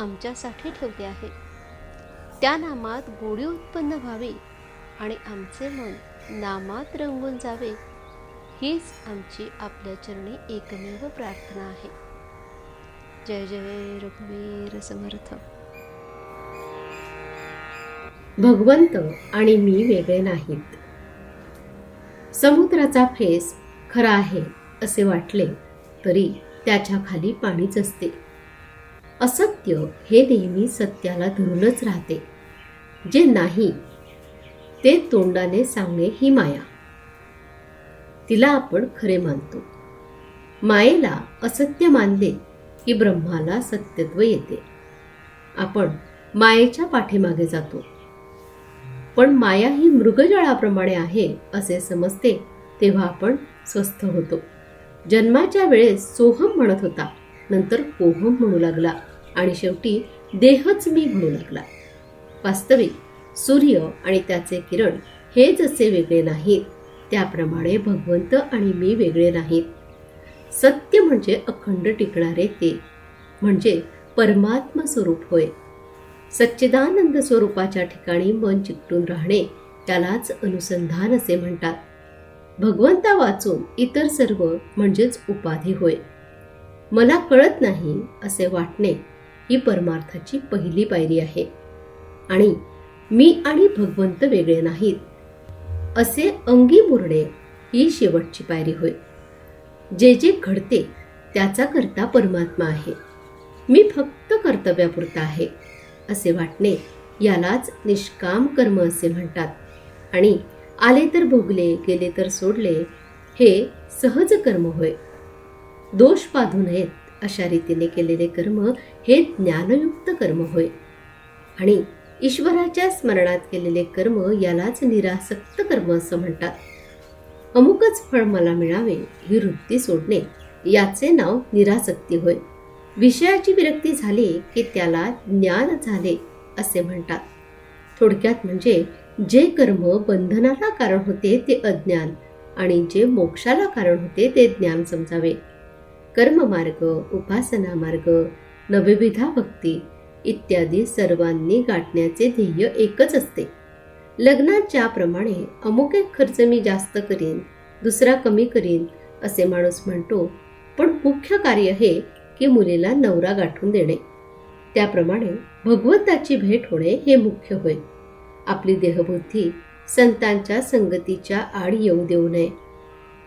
आमच्यासाठी ठेवले आहे. त्या नामात गोडी उत्पन्न व्हावी आणि आमचे मन नामात रंगून जावे हीच आमची आपल्या चरणी एकमेव प्रार्थना आहे. जय जय रघुवीर समर्थ. भगवंत आणि मी वेगळे नाहीत. समुद्राचा फेस खरा आहे असे वाटले तरी त्याच्याखाली पाणीच असते. असत्य हे नेहमी सत्याला धरूनच राहते. जे नाही ते तोंडाने सांगणे ही माया. तिला आपण खरे मानतो. मायेला असत्य मानले की ब्रह्माला सत्यत्व येते. आपण मायेच्या पाठीमागे जातो. पण माया ही मृगजळाप्रमाणे आहे असे समजते तेव्हा आपण स्वस्थ होतो. जन्माच्या वेळेस सोहम म्हणत होता नंतर कोहम म्हणू लागला. आणि शेवटी देहच मी म्हणू लागला. वास्तविक सूर्य आणि त्याचे किरण हे जसे वेगळे नाहीत त्याप्रमाणे भगवंत आणि मी वेगळे नाहीत. सत्य म्हणजे अखंड टिकणारे ते म्हणजे परमात्म स्वरूप होय. सच्चिदानंद स्वरूपाच्या ठिकाणी मन चिकटून राहणे त्यालाच अनुसंधान असे म्हणतात. भगवंता वाचून इतर सर्व म्हणजेच उपाधी होय. मला कळत नाही असे वाटणे ही परमार्थाची पहिली पायरी आहे. आणि मी आणि भगवंत वेगळे नाहीत. असे अंगी मुरणे ही शेवटची पायरी होय. जे जे घडते त्याचा करता परमात्मा आहे. मी फक्त कर्तव्यापुरता आहे असे वाटणे यालाच निष्काम कर्म असे म्हणतात. आणि आले तर भोगले गेले तर सोडले हे सहज कर्म होय. दोष पाधू नयेत. अशा रीतीने केलेले कर्म हे ज्ञानयुक्त कर्म होय. आणि ईश्वराच्या स्मरणात केलेले कर्म यालाच निरासक्त कर्म असं म्हणतात. अमुकच फळ मला मिळावे ही वृत्ती सोडणे याचे नाव निरासक्ती होय. विषयाची विरक्ती झाली की त्याला ज्ञान झाले असे म्हणतात. थोडक्यात म्हणजे जे कर्म बंधनाला कारण होते ते अज्ञान आणि जे मोक्षाला कारण होते ते ज्ञान समजावे. कर्ममार्ग उपासना मार्ग नवविधा भक्ती इत्यादी सर्वांनी गाठण्याचे ध्येय एकच असते. लग्नात ज्याप्रमाणे अमुक एक खर्च मी जास्त करीन दुसरा कमी करीन असे माणूस म्हणतो पण मुख्य कार्य हे की मुलीला नवरा गाठून देणे. त्याप्रमाणे भगवंताची भेट होणे हे मुख्य होय. आपली देहबुद्धी संतांच्या संगतीच्या आड येऊ देऊ नये.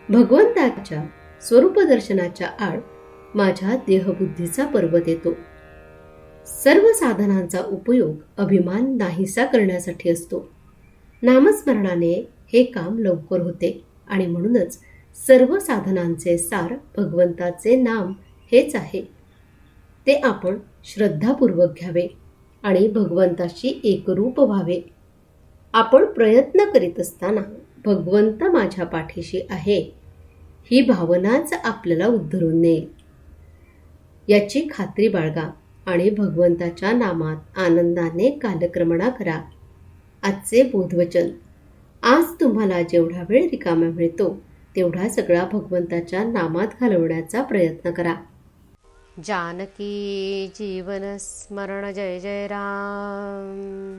भगवंताच्या स्वरूपदर्शनाच्या आड माझ्या देहबुद्धीचा पर्वत येतो. सर्व साधनांचा उपयोग अभिमान नाहीसा करण्यासाठी असतो. नामस्मरणाने हे काम लवकर होते आणि म्हणूनच सर्व साधनांचे सार भगवंताचे नाम हेच आहे. ते आपण श्रद्धापूर्वक घ्यावे आणि भगवंताशी एकरूप व्हावे. आपण प्रयत्न करीत असताना भगवंत माझ्या पाठीशी आहे. ही भावनाच आपल्याला उद्धरून नेईल. याची खात्री बाळगा आणि भगवंताच्या नामात आनंदाने कालक्रमणा करा. आजचे बोधवचन. आज तुम्हाला जेवढा वेळ रिकामा मिळतो तेवढा सगळा भगवंताच्या नामात घालवण्याचा प्रयत्न करा. जानकी जीवन स्मरण जय जय राम.